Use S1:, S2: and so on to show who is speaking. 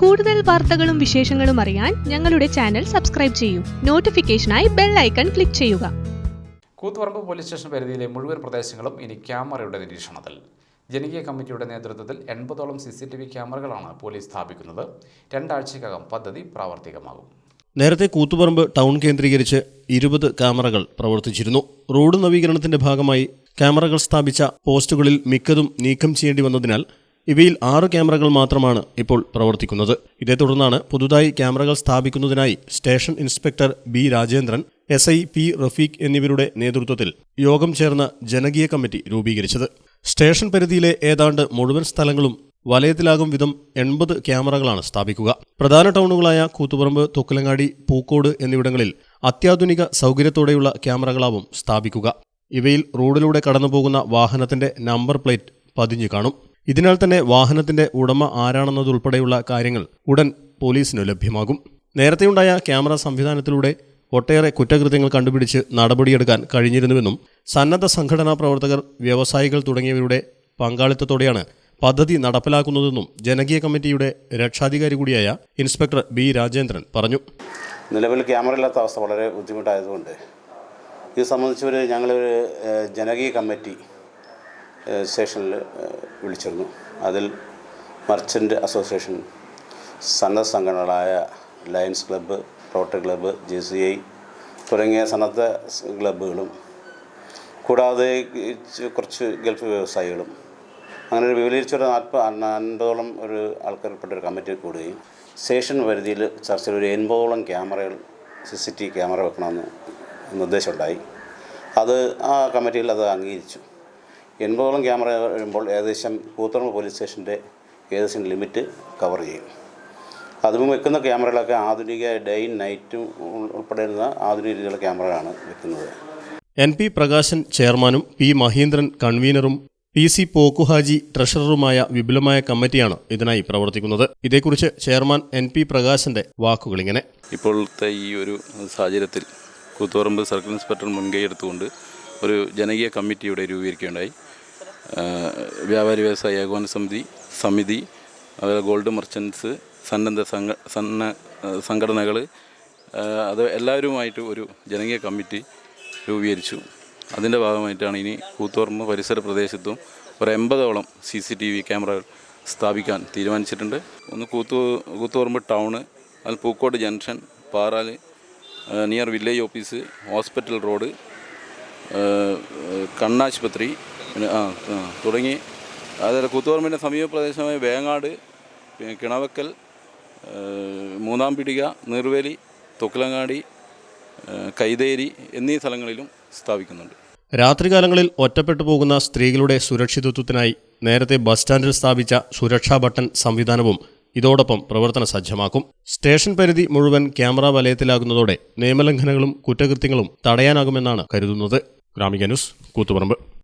S1: കൂടുതൽ വാർത്തകളും വിശേഷങ്ങളും അറിയാൻ ഞങ്ങളുടെ ചാനൽ സബ്സ്ക്രൈബ് ചെയ്യൂ. നോട്ടിഫിക്കേഷനായി ബെൽ ഐക്കൺ ക്ലിക്ക് ചെയ്യുക.
S2: കൂത്തുപറമ്പ് പോലീസ് സ്റ്റേഷൻ പരിധിയിലെ മുഴുവൻ പ്രദേശങ്ങളും ഇനി ക്യാമറയുടെ നിരീക്ഷണത്തിൽ. ജനകീയ കമ്മിറ്റിയുടെ നേതൃത്വത്തിൽ എൺപതോളം സി സി ടി വി ക്യാമറകളാണ് പോലീസ് സ്ഥാപിക്കുന്നത്. രണ്ടാഴ്ചക്കകം പദ്ധതി പ്രാവർത്തികമാകും.
S3: നേരത്തെ കൂത്തുപറമ്പ് ടൗൺ കേന്ദ്രീകരിച്ച് ഇരുപത് ക്യാമറകൾ പ്രവർത്തിച്ചിരുന്നു. റോഡ് നവീകരണത്തിന്റെ ഭാഗമായി ക്യാമറകൾ സ്ഥാപിച്ച പോസ്റ്റുകളിൽ മിക്കതും നീക്കം ചെയ്യേണ്ടി വന്നതിനാൽ ഇവയിൽ ആറ് ക്യാമറകൾ മാത്രമാണ് ഇപ്പോൾ പ്രവർത്തിക്കുന്നത്. ഇതേ തുടർന്നാണ് പുതുതായി ക്യാമറകൾ സ്ഥാപിക്കുന്നതിനായി station inspector B Rajendran S I P Rafeeq എന്നിവരുടെ നേതൃത്വത്തിൽ യോഗം ചേർന്ന ജനകീയ കമ്മിറ്റി രൂപീകരിച്ചത്. സ്റ്റേഷൻ പരിധിയിലെ ഏതാണ്ട് മുഴുവൻ സ്ഥലങ്ങളും വലയത്തിലാകും വിധം എൺപത് ക്യാമറകളാണ് സ്ഥാപിക്കുക. പ്രധാന ടൗണുകളായ കൂത്തുപറമ്പ് തൊക്കലങ്ങാടി പൂക്കോട് എന്നിവിടങ്ങളിൽ അത്യാധുനിക സൗകര്യത്തോടെയുള്ള ക്യാമറകളാവും സ്ഥാപിക്കുക. ഇവയിൽ റോഡിലൂടെ കടന്നുപോകുന്ന വാഹനത്തിന്റെ നമ്പർ പ്ലേറ്റ് പതിഞ്ഞു കാണും. ഇതിനാൽ തന്നെ വാഹനത്തിന്റെ ഉടമ ആരാണെന്നതുൾപ്പെടെയുള്ള കാര്യങ്ങൾ ഉടൻ പോലീസിന് ലഭ്യമാകും. നേരത്തെയുണ്ടായ ക്യാമറ സംവിധാനത്തിലൂടെ ഒട്ടേറെ കുറ്റകൃത്യങ്ങൾ കണ്ടുപിടിച്ച് നടപടിയെടുക്കാൻ കഴിഞ്ഞിരുന്നുവെന്നും സന്നദ്ധ സംഘടനാ പ്രവർത്തകർ വ്യവസായികൾ തുടങ്ങിയവരുടെ പങ്കാളിത്തത്തോടെയാണ് പദ്ധതി നടപ്പിലാക്കുന്നതെന്നും ജനകീയ കമ്മിറ്റിയുടെ രക്ഷാധികാരി കൂടിയായ ഇൻസ്പെക്ടർ ബി രാജേന്ദ്രൻ പറഞ്ഞു.
S4: നിലവിൽ ക്യാമറ ഇല്ലാത്ത അവസ്ഥ വളരെ ബുദ്ധിമുട്ടായതുകൊണ്ട് ഇത് സംബന്ധിച്ച് ഒരു ഞങ്ങളൊരു ജനകീയ കമ്മിറ്റി സ്റ്റേഷനിൽ വിളിച്ചിരുന്നു. അതിൽ മർച്ചന്റ് അസോസിയേഷൻ സന്നദ്ധ സംഘടനകളായ lions club rotary club J C I തുടങ്ങിയ സന്നദ്ധ ക്ലബ്ബുകളും കൂടാതെ കുറച്ച് ഗൾഫ് വ്യവസായികളും. അങ്ങനെ ഒരു വിപുലീകരിച്ചൊരു നാൽപ്പത് അൻപതോളം ഒരു ആൾക്കാർപ്പെട്ട ഒരു കമ്മിറ്റി കൂടുകയും സ്റ്റേഷൻ പരിധിയിൽ ചർച്ചയിൽ ഒരു എൺപതോളം ക്യാമറകൾ സി സി ടി ക്യാമറ വെക്കണമെന്ന് നിർദ്ദേശമുണ്ടായി. അത് ആ കമ്മിറ്റിയിൽ അത് അംഗീകരിച്ചു. എൺപതോളം ക്യാമറ വരുമ്പോൾ ഏകദേശം കൂത്തുറമ്പ് പോലീസ് സ്റ്റേഷന്റെ ഏകദേശം ലിമിറ്റ് കവർ ചെയ്യും. അതും വെക്കുന്ന ക്യാമറകളൊക്കെ ആധുനിക ഡേയും നൈറ്റും ഉൾപ്പെടെയുള്ള ഉൾപ്പെടുന്ന ആധുനിക രീതിയിലുള്ള ക്യാമറകളാണ് വെക്കുന്നത്.
S3: എൻ പി പ്രകാശൻ ചെയർമാനും പി മഹീന്ദ്രൻ കൺവീനറും പി സി പോക്കുഹാജി ട്രഷററുമായ വിപുലമായ കമ്മിറ്റിയാണ് ഇതിനായി പ്രവർത്തിക്കുന്നത്. ഇതേക്കുറിച്ച് ചെയർമാൻ എൻ പി പ്രകാശന്റെ വാക്കുകളിങ്ങനെ
S5: ഇപ്പോഴത്തെ ഈ ഒരു സാഹചര്യത്തിൽ കൂത്തുപറമ്പ് സർക്കിൾ ഇൻസ്പെക്ടർ മുൻകൈ എടുത്തുകൊണ്ട് ഒരു ജനകീയ കമ്മിറ്റിയുടെ ഇവിടെ രൂപീകരിക്കുകയുണ്ടായി. വ്യാപാരി വ്യവസായ ഏകോപന സമിതി സമിതി അതുപോലെ ഗോൾഡ് മർച്ചൻസ് സന്നദ്ധ സംഘ സന്ന സംഘടനകൾ അത് എല്ലാവരുമായിട്ട് ഒരു ജനകീയ കമ്മിറ്റി രൂപീകരിച്ചു. അതിന്റെ ഭാഗമായിട്ടാണ് ഇനി കൂത്തുപറമ്പ് പരിസര പ്രദേശത്തും ഒരു എൺപതോളം സി സി ടി വി ക്യാമറകൾ സ്ഥാപിക്കാൻ തീരുമാനിച്ചിട്ടുണ്ട്. ഒന്ന് കൂത്തു കൂത്തുപറമ്പ് ടൗണ് അതിൽ Pookode junction Paral near village office hospital road കണ്ണാശുപത്രി പിന്നെ ആ തുടങ്ങി. അതുപോലെ കൂത്തുപറമ്പിന്റെ സമീപ പ്രദേശമായ വേങ്ങാട് പിന്നെ കിണവക്കൽ മൂന്നാം പിടിക നീർവേലി തൊക്കിലങ്ങാടി കൈതേരി എന്നീ സ്ഥലങ്ങളിലും സ്ഥാപിക്കുന്നുണ്ട്.
S3: രാത്രികാലങ്ങളിൽ ഒറ്റപ്പെട്ടു പോകുന്ന സ്ത്രീകളുടെ സുരക്ഷിതത്വത്തിനായി നേരത്തെ ബസ് സ്റ്റാൻഡിൽ സ്ഥാപിച്ച സുരക്ഷാ ബട്ടൺ സംവിധാനവും ഇതോടൊപ്പം പ്രവർത്തന സജ്ജമാക്കും. സ്റ്റേഷൻ പരിധി മുഴുവൻ ക്യാമറ വലയത്തിലാകുന്നതോടെ നിയമലംഘനങ്ങളും കുറ്റകൃത്യങ്ങളും തടയാനാകുമെന്നാണ് കരുതുന്നത്. ഗ്രാമിക ന്യൂസ് കൂത്തുപറമ്പ്.